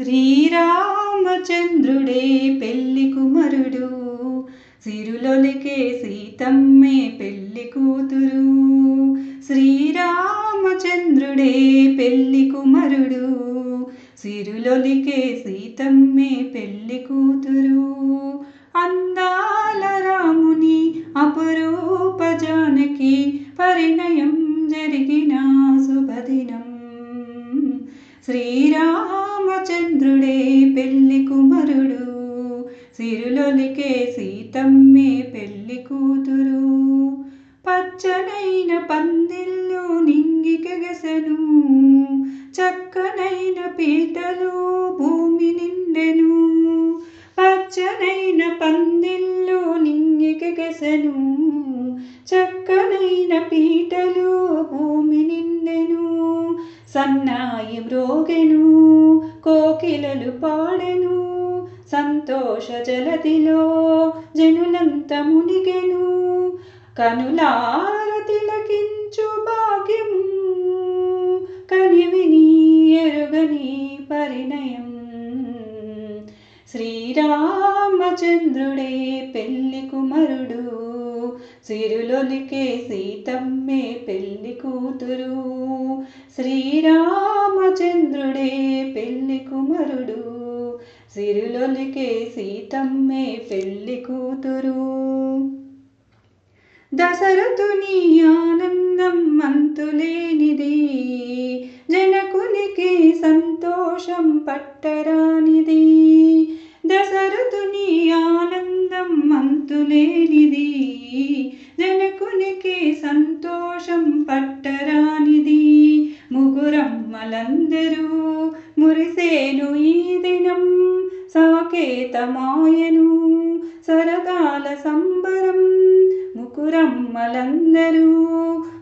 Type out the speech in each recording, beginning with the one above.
శ్రీరామచంద్రుడే పెళ్ళి కుమరుడు. సిరులొలికే సీతమ్మే పెళ్ళి కూతురు. శ్రీరామచంద్రుడే పెళ్ళి కుమరుడు. సిరులొలికే సీతమ్మే పెళ్ళి కూతురు. అందాల రాముని అపరూప జానకి పరిణయం జరిగిన శుభదినం. శ్రీ సిరులొలికే సీతమ్మే పెళ్ళి కూతురు. పచ్చనైన పందిళ్ళు నింగికెగసెను చక్కనైన పీటలు భూమి నిండెను. పచ్చనైన పందిళ్ళు నింగికెగసెను చక్కనైన పీటలు భూమి నిండెను. సన్నాయి మ్రోగెను కోకిలలు పాడెను. సంతోష జలదిలో జనులంత మునిగెను. కనులార తిలకించు భాగ్యం కనివిని ఎరుగని పరిణయం. శ్రీరామచంద్రుడే పెళ్ళి కుమరుడు. సిరులొలికే సీతమ్మే పెళ్ళి కూతురు. శ్రీరామచంద్రుడే పెళ్ళి కుమరుడు. సిరులొలికే సీతమ్మే పెళ్ళి కూతురు. దశరథుని ఆనందం మంతులేనిది. జనకునికి సంతోషం పట్టరానిది. దశరథుని ఆనందం మంతులేనిది. జనకునికి సంతోషం పట్టరానిది. ముగురమ్మలందరూ మురిసేను ఈ సాకేతమాయను సరదాల సంబరం ముకురమ్మలందరూ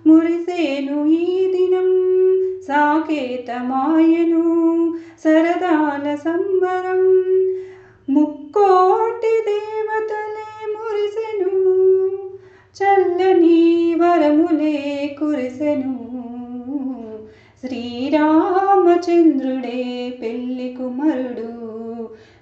మురిసేను ఈ దినం సాకేతమాయను సరదాల సంబరం ముక్కోటి దేవతలే మురిసెను చల్లని వరములే కురిసెను శ్రీరామచంద్రుడే పెళ్ళి కుమరుడు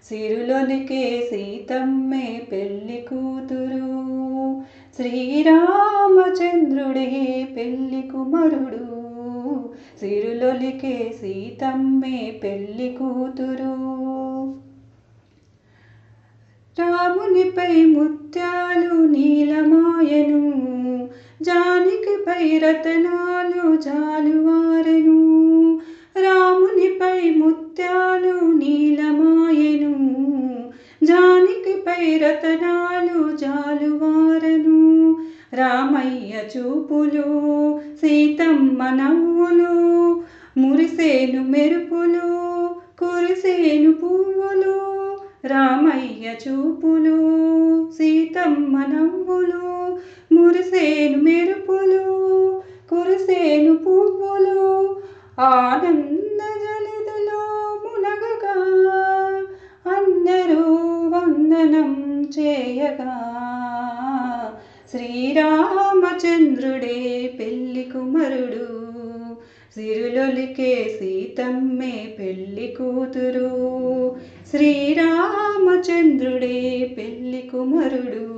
సిరులొలికే సీతమ్మే పెళ్ళి కూతురు. శ్రీరామచంద్రుడే పెళ్ళి కుమరుడు. సిరులొలికే సీతమ్మే పెళ్ళి కూతురు. రామునిపై ముత్యాలు నీలమాయను. జానికిపై రతనాలు జాలువారెను. రామునిపై ముత్యాలు నీలమాయను జానికిపై రతనాలు జాలువారను. రామయ్య చూపులు సీతమ్మ నవ్వులు మురిసేను మెరుపులు కురిసేను పువ్వులు. రామయ్య చూపులు సీతమ్మ నవ్వులు మురిసేను మెరుపులు కురిసేను పువ్వులు. ఆనంద జలిదలో మునగగా అందరూ వందనం చేయగా. శ్రీరామచంద్రుడే పెళ్ళి కుమరుడు సిరులొలికే సీతమ్మే పెళ్ళి కూతురు. శ్రీరామచంద్రుడే పెళ్ళి కుమరుడు